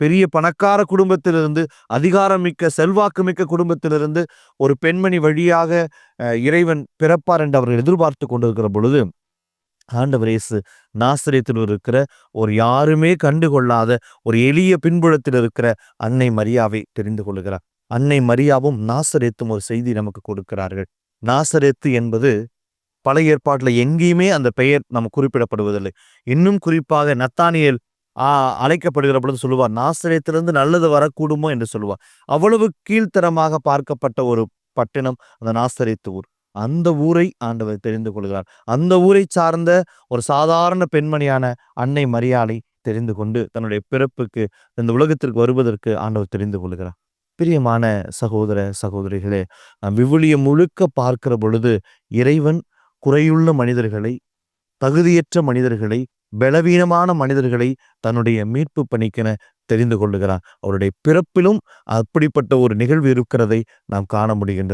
பெரிய பணக்கார குடும்பத்திலிருந்து அதிகாரமிக்க செல்வாக்குமிக்க குடும்பத்திலிருந்து ஒரு பெண்மணி வழியாக இறைவன் பிறப்பார் என்று அவர்கள் எதிர்பார்த்து கொண்டிருக்கிற பொழுது ஆண்டவர் இயேசு நாசிரியத்தில் இருக்கிற ஒரு யாருமே கண்டுகொள்ளாத ஒரு எளிய பின்புலத்தில் இருக்கிற அன்னை மரியாவை தெரிந்து கொள்கிறார். அன்னை மரியாவும் நாசரேத்தும் ஒரு செய்தி நமக்கு கொடுக்கிறார்கள். நாசரேத்து என்பது பழைய ஏற்பாட்டில் எங்கேயுமே அந்த பெயர் நம்ம குறிப்பிடப்படுவதில்லை. இன்னும் குறிப்பாக நத்தானியேல் அழைக்கப்படுகிற பொழுது சொல்லுவார் நாசரேத்திலிருந்து நல்லது வரக்கூடுமோ? என்று சொல்லுவார். அவ்வளவு கீழ்த்தரமாக பார்க்கப்பட்ட ஒரு பட்டினம் அந்த நாசரித்து ஊர். அந்த ஊரை ஆண்டவர் தெரிந்து கொள்கிறார். அந்த ஊரை சார்ந்த ஒரு சாதாரண பெண்மணியான அன்னை மரியாளை தெரிந்து கொண்டு தன்னுடைய பிறப்புக்கு இந்த உலகத்திற்கு வருவதற்கு ஆண்டவர் தெரிந்து கொள்கிறார். பிரியமான சகோதர சகோதரிகளே நாம் விவிலியம் முழுக்க பார்க்கிற பொழுது இறைவன் குறையுள்ள மனிதர்களை தகுதியற்ற மனிதர்களை பலவீனமான மனிதர்களை தன்னுடைய மீட்பு பணிக்கென தெரிந்து கொள்ளுகிறார். அவருடைய பிறப்பிலும் அப்படிப்பட்ட ஒரு நிகழ்வு இருக்கிறதை நாம் காண முடிகின்றது.